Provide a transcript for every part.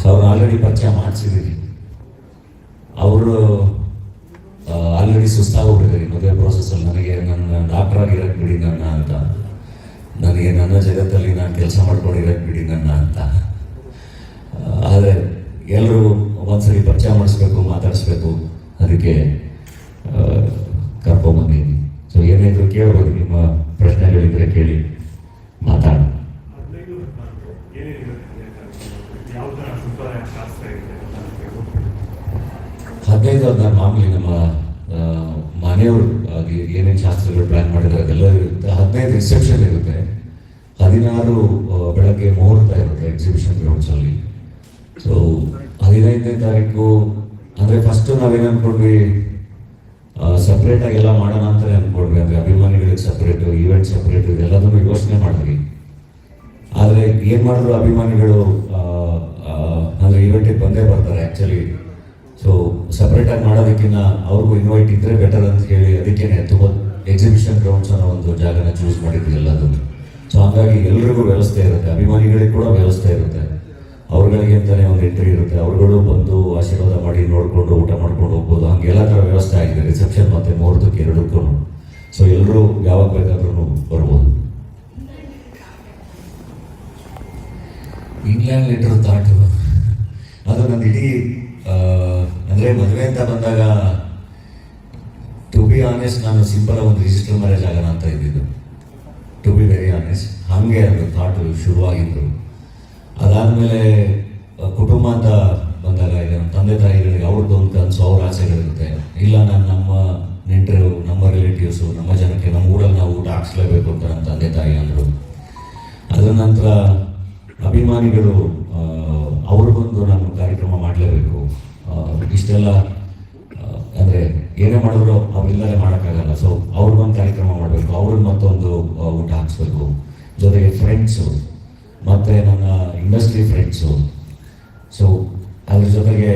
So ಅವ್ರು already ಪರಿಚಯ ಮಾಡಿಸಿದ್ದೀರಿ ಅವರು ಆಲ್ರೆಡಿ ಸುಸ್ತಾಗೋಗ್ಬಿಟ್ಟಿದ್ದಾರೆ ಮದುವೆ ಪ್ರೋಸೆಸ್ಸಲ್ಲಿ ನನಗೆ ನನ್ನ ಡಾಕ್ಟರ್ ಆಗಿರಕ್ಕೆ ಬಿಡಿ ನನ್ನ ಅಂತ. ನನಗೆ ನನ್ನ ಜಗತ್ತಲ್ಲಿ ನಾನು ಕೆಲಸ ಮಾಡ್ಕೊಂಡಿರಕ್ಕೆ ಬಿಡಿ ನನ್ನ ಅಂತ. ಆದರೆ ಎಲ್ಲರೂ ಒಂದ್ಸರಿ ಪರಿಚಯ ಮಾಡಿಸ್ಬೇಕು, ಮಾತಾಡಿಸ್ಬೇಕು. ಅದಕ್ಕೆ ಕರ್ಕೊಂಬಂದಿದ್ದೀನಿ ಸೊ ಏನಿದ್ರು ಕೇಳ್ಬೋದು, ನಿಮ್ಮ ಪ್ರಶ್ನೆಗಳಿದ್ರೆ ಕೇಳಿ. ಮಾತಾಡ. ಹದಿನೈದು ಹದಿನಾರು ಮಾಮೂಲಿ ನಮ್ಮ ಮನೆಯವರು ಏನೇನು ಶಾಸ್ತ್ರಗಳು ಪ್ಲಾನ್ ಮಾಡಿದ್ರೆ, ಅದೆಲ್ಲ ಇರುತ್ತೆ. ಹದಿನೈದು ರಿಸೆಪ್ಷನ್ ಇರುತ್ತೆ. ಹದಿನಾರು ಬೆಳಗ್ಗೆ ಮುಹೂರ್ತ ಇರುತ್ತೆ ಎಕ್ಸಿಬಿಷನ್ ಗ್ರೌಂಡ್ಸಲ್ಲಿ ಸೊ ಹದಿನೈದನೇ ತಾರೀಕು, ಅಂದರೆ ಫಸ್ಟು ನಾವೇನು ಅಂದ್ಕೊಂಡ್ವಿ ಸಪ್ರೇಟಾಗಿ ಎಲ್ಲ ಮಾಡೋಣ ಅಂತ ಅಂದ್ಕೊಂಡ್ವಿ ಅಭಿಮಾನಿಗಳಿಗೆ ಸಪ್ರೇಟು ಈವೆಂಟ್ ಸಪ್ರೇಟು ಎಲ್ಲದನ್ನು ಯೋಚನೆ ಮಾಡಿದ್ವಿ ಆದರೆ ಏನು ಮಾಡಿದ್ರು ಅಭಿಮಾನಿಗಳು ಅಂದ್ರೆ ಈವೆಂಟಿಗೆ ಬಂದೇ ಬರ್ತಾರೆ ಆ್ಯಕ್ಚುಲಿ ಸೊ ಸಪ್ರೇಟಾಗಿ ಮಾಡೋದಕ್ಕಿಂತ ಅವ್ರಿಗೂ ಇನ್ವೈಟ್ ಇದ್ದರೆ ಬೆಟರ್ ಅಂತ ಹೇಳಿ ಅದಕ್ಕೇನೆ ತುಂಬ ಎಕ್ಸಿಬಿಷನ್ ಗ್ರೌಂಡ್ಸ್ ಅನ್ನೋ ಒಂದು ಜಾಗನ ಚೂಸ್ ಮಾಡಿದ್ವಿ ಎಲ್ಲದನ್ನು. ಸೊ ಹಾಗಾಗಿ ಎಲ್ರಿಗೂ ವ್ಯವಸ್ಥೆ ಇರುತ್ತೆ. ಅಭಿಮಾನಿಗಳಿಗೆ ಕೂಡ ವ್ಯವಸ್ಥೆ ಇರುತ್ತೆ. ಅವ್ರುಗಳಿಗೆ ಅಂತಲೇ ಒಂದು ಎಂಟ್ರಿ ಇರುತ್ತೆ. ಅವ್ರುಗಳು ಬಂದು ಆಶೀರ್ವಾದ ಮಾಡಿ ನೋಡಿಕೊಂಡು ಊಟ ಮಾಡ್ಕೊಂಡು ಹೋಗ್ಬೋದು. ಹಂಗೆ ಎಲ್ಲ ಥರ ವ್ಯವಸ್ಥೆ ಆಗಿದೆ. ರಿಸೆಪ್ಷನ್ ಮತ್ತು ಮುಹೂರ್ತಕ್ಕೆ ಎರಡಕ್ಕೂ. ಸೊ ಎಲ್ಲರೂ ಯಾವಾಗ ಬೇಕಾದ್ರೂ ಬರ್ಬೋದು. ಇಂಗ್ಲೆಂಡ್ ಲೆಟರ್ ಥಾಟ್ ಅದು ನನ್ನ ಇಡೀ ಅಂದರೆ ಮದುವೆ ಅಂತ ಬಂದಾಗ ಟು ಬಿ ಆನೆಸ್ಟ್ ನಾನು ಸಿಂಪಲ್ ಒಂದು ರಿಜಿಸ್ಟರ್ ಮ್ಯಾರೇಜ್ ಆಗೋಣ ಅಂತ ಇದ್ದಿದ್ದು. ಟು ಬಿ ವೆರಿ ಆನೆಸ್ಟ್ ಹಾಗೆ ಅದು ಥಾಟು ಶುರುವಾಗಿದ್ದು ಅದಾದಮೇಲೆ ಕುಟುಂಬ ಅಂತ ಬಂದಾಗ ಈಗ ನಮ್ಮ ತಂದೆ ತಾಯಿಗಳಿಗೆ ಅವ್ರದ್ದು ಒಂದು ಕನಸು, ಅವ್ರ ಆಸೆಗಳಿರುತ್ತೆ. ಇಲ್ಲ, ನಾನು ನಮ್ಮ ನೆಂಟರು, ನಮ್ಮ ರಿಲೇಟಿವ್ಸು ನಮ್ಮ ಜನಕ್ಕೆ, ನಮ್ಮ ಊರಲ್ಲಿ ನಾವು ಊಟ ಹಾಕ್ಸ್ಲೇಬೇಕು ಅಂತ ನಮ್ಮ ತಂದೆ ತಾಯಿ ಅಂದರು. ಅದರ ನಂತರ ಅಭಿಮಾನಿಗಳು ಅವ್ರಿಗೊಂದು ನಾನು ಕಾರ್ಯಕ್ರಮ ಮಾಡಲೇಬೇಕು. ಇಷ್ಟೆಲ್ಲ ಅಂದ್ರೆ ಏನೇ ಮಾಡಿದ್ರು ಅವ್ರಿಲ್ಲದೆ ಮಾಡೋಕ್ಕಾಗಲ್ಲ. ಸೊ ಅವ್ರಿಗೊಂದು ಕಾರ್ಯಕ್ರಮ ಮಾಡಬೇಕು, ಅವ್ರಿಗೆ ಮತ್ತೊಂದು ಊಟ ಹಾಕ್ಸ್ಬೇಕು. ಜೊತೆಗೆ ಫ್ರೆಂಡ್ಸು ಮತ್ತು ನನ್ನ ಇಂಡಸ್ಟ್ರಿ ಫ್ರೆಂಡ್ಸು ಸೊ ಅದ್ರ ಜೊತೆಗೆ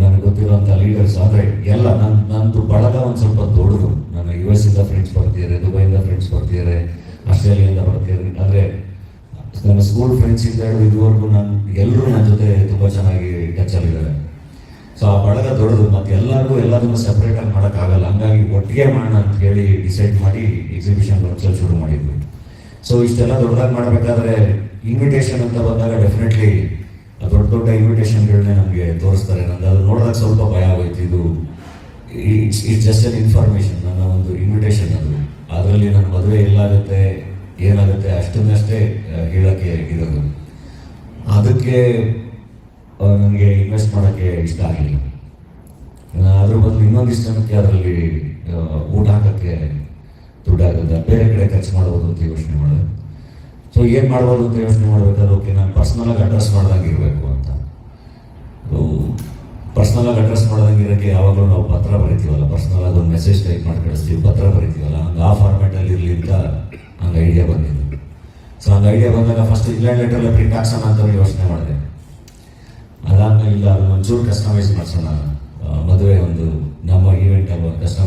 ನನಗೆ ಗೊತ್ತಿರೋಂಥ ಲೀಡರ್ಸ್ ಅಂದರೆ ಎಲ್ಲ ನನ್ನ ನಂದು ಬಳಗ ಒಂದು ಸ್ವಲ್ಪ ದೊಡ್ಡದು. ನನ್ನ ಯು ಎಸ್ ಇಂದ ಫ್ರೆಂಡ್ಸ್ ಬರ್ತಿದ್ದಾರೆ ದುಬೈಯಿಂದ ಫ್ರೆಂಡ್ಸ್ ಬರ್ತಿದ್ದಾರೆ ಆಸ್ಟ್ರೇಲಿಯಾದಿಂದ ಬರ್ತಿದ್ದಾರೆ ಅಂದರೆ ನನ್ನ ಸ್ಕೂಲ್ ಫ್ರೆಂಡ್ಸ್ ಇಂದ ಇದುವರೆಗೂ ನಾನು ಎಲ್ಲರೂ ನನ್ನ ಜೊತೆ ತುಂಬ ಚೆನ್ನಾಗಿ ಟಚಲ್ಲಿದ್ದಾರೆ ಸೊ ಆ ಬಳಗ ದೊಡ್ಡದು, ಮತ್ತೆ ಎಲ್ಲರಿಗೂ ಎಲ್ಲದನ್ನು ಸಪ್ರೇಟ್ ಆಗಿ ಮಾಡೋಕ್ಕಾಗಲ್ಲ. ಹಂಗಾಗಿ ಒಟ್ಟಿಗೆ ಮಾಡೋಣ ಅಂತ ಹೇಳಿ ಡಿಸೈಡ್ ಮಾಡಿ ಎಕ್ಸಿಬಿಷನ್ ವರ್ಕ್ಸಲ್ಲಿ ಶುರು ಮಾಡಿದ್ವಿ. ಸೊ ಇಷ್ಟೆಲ್ಲ ದೊಡ್ಡದಾಗಿ ಮಾಡಬೇಕಾದ್ರೆ ಇನ್ವಿಟೇಷನ್ ಅಂತ ಬಂದಾಗ ಡೆಫಿನೆಟ್ಲಿ ದೊಡ್ಡ ದೊಡ್ಡ ಇನ್ವಿಟೇಷನ್ಗಳನ್ನೇ ನಮಗೆ ತೋರಿಸ್ತಾರೆ. ನನಗೆ ಅದು ನೋಡಿದಾಗ ಸ್ವಲ್ಪ ಭಯ ಆಗೋಯ್ತು. ಇದು it's it's just an information ನನ್ನ ಒಂದು ಇನ್ವಿಟೇಷನ್ ಅದು. ಅದರಲ್ಲಿ ನನ್ನ ಮದುವೆ ಎಲ್ಲಾಗುತ್ತೆ, ಏನಾಗುತ್ತೆ ಅಷ್ಟನ್ನಷ್ಟೇ ಹೇಳೋಕ್ಕೆ ಇರೋದು. ಅದಕ್ಕೆ ನನಗೆ ಇನ್ವೆಸ್ಟ್ ಮಾಡೋಕ್ಕೆ ಇಷ್ಟ ಆಗಲಿಲ್ಲ. ಅದ್ರ ಬದಲು ಇನ್ನೊಂದಿಷ್ಟು ಜನಕ್ಕೆ ಅದರಲ್ಲಿ ಊಟ ಹಾಕೋಕ್ಕೆ ದುಡ್ಡಾಗುತ್ತೆ ಬೇರೆ ಕಡೆ ಖರ್ಚು ಮಾಡ್ಬೋದು ಅಂತ ಯೋಚನೆ ಮಾಡಿದೆ. ಸೊ ಏನು ಮಾಡ್ಬೋದು ಅಂತ ಯೋಚನೆ ಮಾಡಬೇಕಾದ್ರೆ ಓಕೆ ನಾನು ಪರ್ಸ್ನಲಾಗಿ ಅಡ್ರೆಸ್ ಮಾಡ್ದಂಗೆ ಇರಬೇಕು ಅಂತ. ಪರ್ಸ್ನಲಾಗಿ ಅಡ್ರೆಸ್ ಮಾಡ್ದಂಗೆ ಇರೋಕ್ಕೆ ಯಾವಾಗಲೂ ನಾವು ಪತ್ರ ಬರಿತೀವಲ್ಲ ಪರ್ಸ್ನಲ್ ಒಂದು ಮೆಸೇಜ್ ಟೈಪ್ ಮಾಡಿ ಕಳಿಸ್ತೀವಿ, ಪತ್ರ ಬರಿತೀವಲ್ಲ, ಹಂಗೆ ಆ ಫಾರ್ಮೆಟಲ್ಲಿ ಇರಲಿ ಅಂತ ಹಂಗೆ ಐಡಿಯಾ ಬಂದಿದ್ದು ಸೊ ಹಂಗೆ ಐಡಿಯಾ ಬಂದಾಗ ಫಸ್ಟ್ ಇಂಗ್ಲೆಂಡ್ ಲೆಟರ್ಲ್ಲ ಪ್ರಿಂಟ್ ಹಾಕ್ಸೋಣ ಅಂತ ಯೋಚನೆ ಮಾಡಿದೆ. ಅದಾದ್ಮೇಲೆ ಇಲ್ಲ, ಅದನ್ನ ಒಂಚೂರು ಕಸ್ಟಮೈಸ್ ಮಾಡ್ಸೋಣ. ಮದುವೆ ಒಂದು ನಮ್ಮ ಈವೆಂಟ್ ಕಸ್ಟಮೈಸ್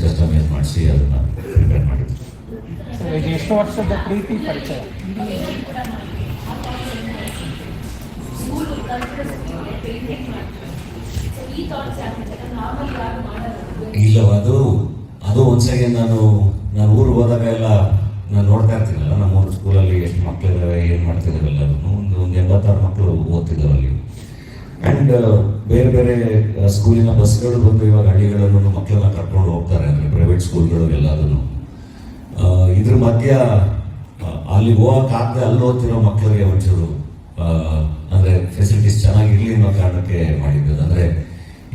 ಮಾಡಿಸಿ ಕಸ್ಟಮೈಸ್ ಮಾಡಿಸಿ ಅದನ್ನು ಪ್ರಿಪೇರ್ ಮಾಡಿದ್ವಿ ಎಷ್ಟು ವರ್ಷದ ಪ್ರೀತಿ ಪರಿಚಯ? ಇಲ್ಲ ಅದು ಅದು ಒಂದು ಸೆಕೆಂಡ್ ನಾನು ನಾನು ಊರು ಹೋದಾಗ ಎಲ್ಲ ನಾನು ನೋಡ್ತಾ ಇರ್ತೀನಲ್ಲ ನಮ್ಮ ಊರು ಸ್ಕೂಲಲ್ಲಿ ಎಷ್ಟು ಮಕ್ಕಳಿದ್ದಾವೆ ಏನು ಮಾಡ್ತಿದ್ದಾವೆ ಎಲ್ಲರೂ. ಒಂದು ಒಂದು ಎಂಬತ್ತಾರು ಮಕ್ಕಳು ಓದ್ತಿದ್ದಾವೆ ಅಲ್ಲಿ. ಆ್ಯಂಡ್ ಬೇರೆ ಬೇರೆ ಸ್ಕೂಲಿನ ಬಸ್ಗಳು ಬಂದು ಇವಾಗ ಹಳ್ಳಿಗಳಲ್ಲೂ ಮಕ್ಕಳನ್ನ ಕರ್ಕೊಂಡು ಹೋಗ್ತಾರೆ, ಅಂದರೆ ಪ್ರೈವೇಟ್ ಸ್ಕೂಲ್ಗಳು ಎಲ್ಲದನ್ನು ಇದ್ರ ಮಧ್ಯ ಅಲ್ಲಿ ಹೋಗೋಕ್ಕಾಗದೆ ಅಲ್ಲಿ ಓದ್ತಿರೋ ಮಕ್ಕಳಿಗೆ ಒಂಚೂರು ಅಂದರೆ ಫೆಸಿಲಿಟೀಸ್ ಚೆನ್ನಾಗಿರಲಿ ಅನ್ನೋ ಕಾರಣಕ್ಕೆ ಮಾಡಿದ್ದು. ಅಂದ್ರೆ,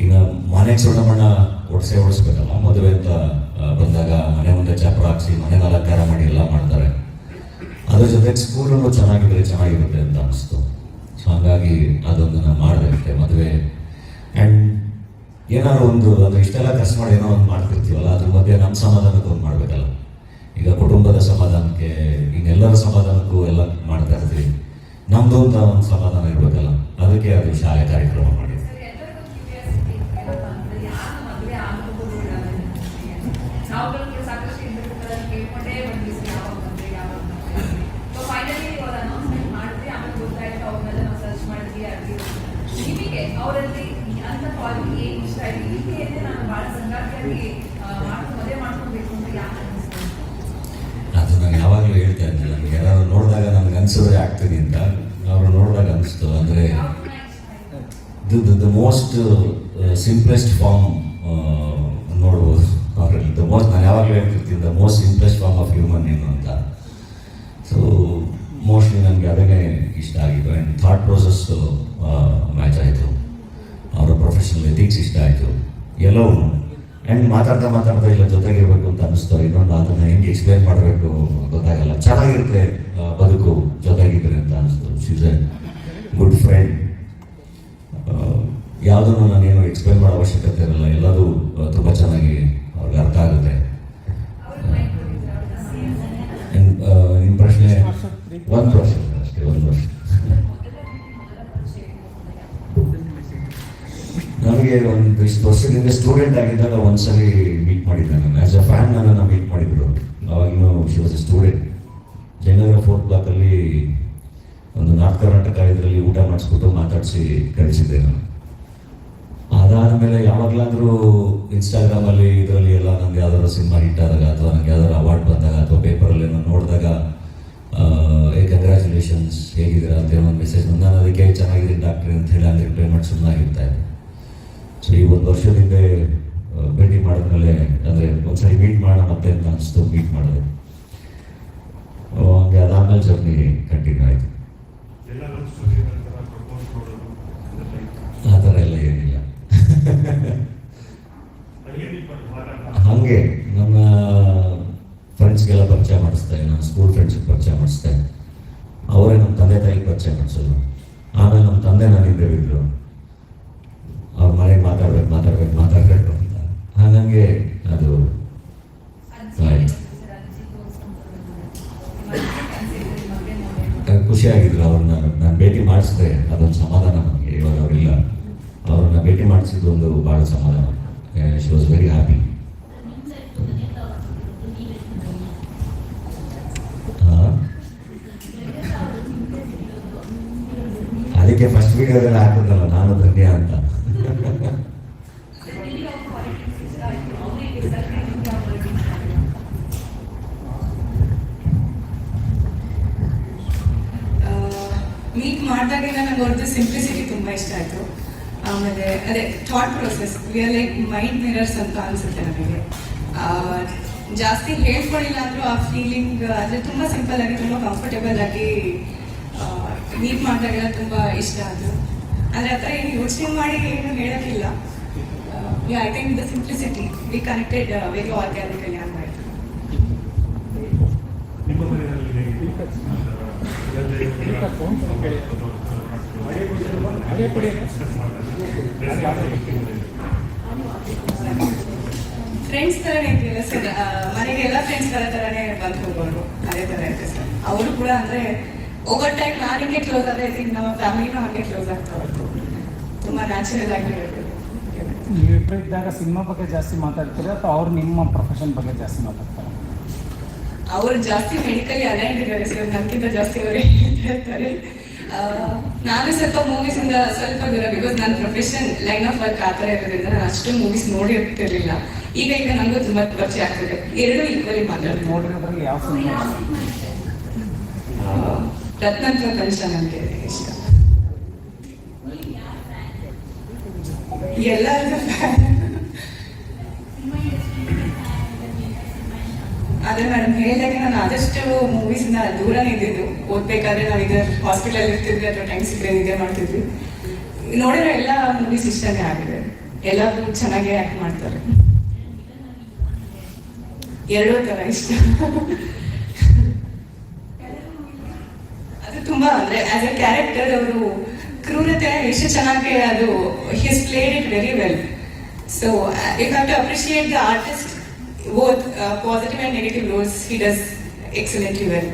ಈಗ ಮನೆ ಸೊಣ್ಣಮಣ್ಣ ಒಡಿಸೇ ಓಡಿಸ್ಬೇಕಲ್ಲ ಮದುವೆ ಅಂತ ಬಂದಾಗ ಮನೆ ಮುಂದೆ ಚಪ್ಪರ ಹಾಕ್ಸಿ ಮನೆ ಅಲಂಕಾರ ಮಾಡಿ ಎಲ್ಲ ಮಾಡ್ತಾರೆ. ಅದ್ರ ಜೊತೆಗೆ ಸ್ಕೂಲನ್ನು ಚೆನ್ನಾಗಿದ್ರೆ ಚೆನ್ನಾಗಿರುತ್ತೆ ಅಂತ ಅನಿಸ್ತು. ಸೊ ಹಾಗಾಗಿ ಅದೊಂದು ನಾನು ಮಾಡಿದೆ ಮದುವೆ. ಆ್ಯಂಡ್ ಏನಾದ್ರು ಒಂದು, ಅದು ಇಷ್ಟೆಲ್ಲ ಖರ್ಚು ಮಾಡಿ ಏನೋ ಒಂದು ಮಾಡ್ತಿರ್ತೀವಲ್ಲ, ಅದ್ರ ಮಧ್ಯೆ ನಮ್ಮ ಸಮಾಧಾನಕ್ಕೆ ಒಂದು ಮಾಡಬೇಕಲ್ಲ. ಈಗ ಕುಟುಂಬದ ಸಮಾಧಾನಕ್ಕೆ, ಇನ್ನೆಲ್ಲರ ಸಮಾಧಾನಕ್ಕೂ ಎಲ್ಲ ಮಾಡ್ತಾ ಇರ್ತೀವಿ. ನಮ್ಮದು ಅಂತ ಒಂದು ಸಮಾಧಾನ ಇರಬೇಕಲ್ಲ. ಅದಕ್ಕೆ ಅದು ಶಾಲೆ ಕಾರ್ಯಕ್ರಮ ಅದು ನಾನು ಯಾವಾಗಲೂ ಹೇಳ್ತಾ ಇದ್ದೆ ನನಗೆ ಯಾರು ನೋಡಿದಾಗ ನನಗೆ ಅನಿಸಿದ್ರೆ ಆಗ್ತಿದೆ ಅಂತ. ಅವರು ನೋಡಿದಾಗ ಅನಿಸ್ತು, ಅಂದರೆ ದ ಮೋಸ್ಟ್ ಸಿಂಪ್ಲೆಸ್ಟ್ ಫಾರ್ಮ್ ನೋಡ್ಬೋದು. ಅವರಲ್ಲಿ ದ ಮೋಸ್ಟ್ ನಾನು ಯಾವಾಗಲೂ ಹೇಳ್ತಿರ್ತೀನಿ the most simplest form of human ಏನು ಅಂತ. ಸೊ ಮೋಸ್ಟ್ಲಿ ನನಗೆ ಅದನ್ನೇ ಇಷ್ಟ ಆಗಿದ್ದು. ಆ್ಯಂಡ್ ಥಾಟ್ ಪ್ರೋಸೆಸ್ಸು ಮ್ಯಾಚ್ ಆಯಿತು. ಅವರ ಪ್ರೊಫೆಷನಲ್ ಎಥಿಕ್ಸ್ ಇಷ್ಟ ಆಯಿತು. ಎಲ್ಲವೂ. ಆ್ಯಂಡ್ ಮಾತಾಡ್ತಾ ಮಾತಾಡ್ತಾ ಇಲ್ಲ ಜೊತೆಗಿರ್ಬೇಕು ಅಂತ ಅನಿಸ್ತು ಇನ್ನೊಂದು ಅದನ್ನ ಹೆಂಗೆ ಎಕ್ಸ್ಪ್ಲೇನ್ ಮಾಡಬೇಕು ಗೊತ್ತಾಗಲ್ಲ. ಚೆನ್ನಾಗಿರುತ್ತೆ ಬದುಕು ಜೊತೆಗಿದ್ರೆ ಅಂತ ಅನಿಸ್ತು ಸೀಸನ್ ಗುಡ್ ಫ್ರೆಂಡ್ ಯಾವುದನ್ನು ನಾನೇನು ನನಗೆ ಒಂದು ಇಷ್ಟು ವರ್ಷದಿಂದ ಸ್ಟೂಡೆಂಟ್ ಆಗಿದ್ದಾಗ ಒಂದ್ಸಲಿ ಮೀಟ್ ಮಾಡಿದ್ದೆ ನಾನು. ಆ್ಯಸ್ ಅ ಫ್ಯಾನ್ ನಾನು ಮೀಟ್ ಮಾಡಿದ್ರು ಅವಾಗಿನ she was a student Jayanagar fourth ಬ್ಲಾಕಲ್ಲಿ ಒಂದು ನಾರ್ತ್ ಕರ್ನಾಟಕ ಇದರಲ್ಲಿ ಊಟ ಮಾಡಿಸ್ಬಿಟ್ಟು ಮಾತಾಡಿಸಿ ಕಳಿಸಿದ್ದೆ ನಾನು. ಅದಾದಮೇಲೆ ಯಾವಾಗಲಾದರೂ ಇನ್ಸ್ಟಾಗ್ರಾಮಲ್ಲಿ ಇದರಲ್ಲಿ ಎಲ್ಲ ನನಗೆ ಯಾವ್ದಾದ್ರು ಸಿನಿಮಾ ಹಿಟ್ ಆದಾಗ ಅಥವಾ ನನಗೆ ಯಾವ್ದಾದ್ರು ಅವಾರ್ಡ್ ಬಂದಾಗ ಅಥವಾ ಪೇಪರಲ್ಲಿ ಏನೋ ನೋಡಿದಾಗ ಏ ಕಂಗ್ರ್ಯಾಚುಲೇಷನ್ಸ್ ಹೇಗಿದ್ದೀರಾ? ಅಂತ ಒಂದು ಮೆಸೇಜ್ ಬಂದು, ನಾನು ಅದಕ್ಕೆ ಚೆನ್ನಾಗಿದ್ದೀನಿ ಡಾಕ್ಟ್ರಿ ಅಂತ ಹೇಳಿ ಅಲ್ಲಿ ರಿಪ್ಲೈ ಮಾಡಿ ಸುಮ್ಮನಾಗಿರ್ತಾ ಇದ್ದೆ. ಸೊ ಈ ಒಂದು ವರ್ಷದ ಹಿಂದೆ ಭೇಟಿ ಮಾಡಿದ್ಮೇಲೆ, ಅಂದರೆ ಒಂದ್ಸರಿ ಮೀಟ್ ಮಾಡೋಣ ಮತ್ತೆ ಅಂತ ಅನಿಸ್ತು ಮೀಟ್ ಮಾಡಿದೆ ಹಂಗೆ ಅದಾದ್ಮೇಲೆ ಜರ್ನಿ ಕಂಟಿನ್ಯೂ ಆಯಿತು. ಆ ಥರ ಎಲ್ಲ ಏನಿಲ್ಲ. ಹಾಗೆ ನನ್ನ ಫ್ರೆಂಡ್ಸ್ಗೆಲ್ಲ ಪರಿಚಯ ಮಾಡಿಸ್ದೆ ನನ್ನ ಸ್ಕೂಲ್ ಫ್ರೆಂಡ್ಸ್ಗೆ ಪರಿಚಯ ಮಾಡಿಸ್ದೆ ಅವರೇ ನಮ್ಮ ತಂದೆ ತಾಯಿಗೆ ಪರಿಚಯ ಮಾಡಿಸೋದು. ಆಮೇಲೆ ನಮ್ಮ ತಂದೆ ನನಗೆ ಇದ್ರು ಅವ್ರ ಮನೆಗೆ ಮಾತಾಡ್ಬೇಕು ಮಾತಾಡ್ಬೇಕು ಮಾತಾಡ್ಬೇಕು ಅಂತ. ಹಾಗಂಗೆ ಅದು ಖುಷಿಯಾಗಿದ್ರು ಅವ್ರನ್ನ ನಾನು ಭೇಟಿ ಮಾಡಿಸಿದೆ ಅದೊಂದು ಸಮಾಧಾನ ನನಗೆ ಇವಾಗ ಅವರಿಲ್ಲ. ಅವ್ರನ್ನ ಭೇಟಿ ಮಾಡಿಸಿದ್ದು ಒಂದು ಭಾಳ ಸಮಾಧಾನ. ಶಿ ವಾಸ್ ವೆರಿ ಹ್ಯಾಪಿ ಅದಕ್ಕೆ ಫಸ್ಟ್ ವೀಡಿಯೋದಲ್ಲಿ ಹಾಕಿದ್ನಲ್ಲ ನಾನು ಧನ್ಯ ಅಂತ. ಅವ್ರದ್ದು ಸಿಂಪ್ಲಿಸಿಟಿ ತುಂಬ ಇಷ್ಟ ಆಯಿತು. ಆಮೇಲೆ ಅದೇ thought process we are like mind mirrors ಅಂತ ಅನಿಸುತ್ತೆ ನನಗೆ ಆ, ಜಾಸ್ತಿ ಹೇಳ್ಕೊಳ್ಳಿಲ್ಲ ಅಂದರೂ ಆ ಫೀಲಿಂಗ್ ಅಂದರೆ ತುಂಬ ಸಿಂಪಲ್ ಆಗಿ ತುಂಬ ಕಂಫರ್ಟೇಬಲ್ ಆಗಿ ಮೀಟ್ ಮಾಡಿದಾಗೆಲ್ಲ ತುಂಬ ಇಷ್ಟ ಆಯಿತು. ಅಂದರೆ ಆ ಥರ ಏನು ಯೋಚನೆ ಮಾಡಿ ಏನು ಹೇಳೋಕ್ಕಿಲ್ಲ. I think the simplicity we connected very organically ಹಂಗಾಯ್ತು ನಿಮ್ಮ ಮನೆಯಲ್ಲಿ ಹೇಗಿದೆ ಅದೇ ಕೊಡಿ. ಫ್ರೆಂಡ್ಸ್ ತರನೇ ಇರ್ಲಿಲ್ಲ ಸರ್ ಮನೆಗೆ ಎಲ್ಲ ಫ್ರೆಂಡ್ಸ್ ಬರೋ ಥರನೇ ಬಂದು ಹೋಗೋರು ಅದೇ ತರ ಇದೆ ಸರ್ ಅವರು ಕೂಡ ಅಂದ್ರೆ ಓವರ್ ಟೈಮ್ ನಾನು ಹಿಂಗೆ ಕ್ಲೋಸ್ ಆದ್ರೆ ನಮ್ಮ ಫ್ಯಾಮಿಲಿನೂ ಹಾಗೆ ಕ್ಲೋಸ್ ಆಗ್ತಾ ತುಂಬಾ ನ್ಯಾಚುರಲ್ ಆಗಿ ಇರುತ್ತೆ. ನೀವಿಬ್ಬರು ಇದ್ದಾಗ ಸಿನಿಮಾ ಬಗ್ಗೆ ಜಾಸ್ತಿ ಮಾತಾಡ್ತೀರಾ ಅಥವಾ ಅವ್ರು ನಿಮ್ಮ ಪ್ರೊಫೆಷನ್ ಬಗ್ಗೆ ಜಾಸ್ತಿ ಮಾತಾಡ್ತಾರೆ? ಅವ್ರು ಜಾಸ್ತಿ ಮೆಡಿಕಲಿ ಅಲೈಂಡ್ ಇದ್ದಾರೆ ಸರ್ ನನಗಿಂತ ಜಾಸ್ತಿ ಅವರು ಹೇಳ್ತಾರೆ. ನಾನು ಸ್ವಲ್ಪ ಮೂವೀಸ್ ಇಂದ ಸ್ವಲ್ಪ ದೂರ ಬಿಕಾಸ್ ನನ್ನ ಪ್ರೊಫೆಷನ್ ಲೈನ್ ಆಫ್ ವರ್ಕ್ ಆತರ ಥರ ಇರೋದ್ರಿಂದ ನಾನು ಅಷ್ಟು ಮೂವೀಸ್ ನೋಡಿರ್ತಿರ್ಲಿಲ್ಲ ಈಗ ಈಗ ನನಗೂ ತುಂಬಾ ಪರಿಚಯ ಆಗ್ತಿದೆ. ಎರಡು ಈಕ್ವಲಿ ಮಾತಾಡ್ತೀನಿ ರತ್ನಾಂತರ ಕನಿಷ್ಠ ನನಗೆ ಇಷ್ಟ. ಎಲ್ಲರಿಗೂ ಅದೇ ಮೇಡಮ್ ಹೇಳಿದಾಗ ನಾನು ಆದಷ್ಟು ಮೂವೀಸ್ನ ದೂರನೇ ಇದ್ದಿದ್ದು. ಓದ್ಬೇಕಾದ್ರೆ ನಾವೀಗ ಹಾಸ್ಪಿಟಲ್ ಇರ್ತಿದ್ವಿ, ಅಥವಾ ಟೈಮ್ ಸಿಕ್ಕರೆ ನಿದ್ದೆ ಮಾಡ್ತಿದ್ವಿ. ನೋಡಿದ್ರೆ ಎಲ್ಲ ಮೂವೀಸ್ ಇಷ್ಟನೇ ಆಗಿದೆ. ಎಲ್ಲರೂ ಚೆನ್ನಾಗಿ ಆ್ಯಕ್ಟ್ ಮಾಡ್ತಾರೆ. ಎರಡೂ ಥರ ಇಷ್ಟ. ಅದು ತುಂಬಾ ಅಂದ್ರೆ ಆಸ್ ಎ ಕ್ಯಾರೆಕ್ಟರ್ ಅವರು ಕ್ರೂರತೆ ಎಷ್ಟು ಚೆನ್ನಾಗಿ ಅದು he's played it very well so you have to appreciate the artist both positive and negative roles he does excellently well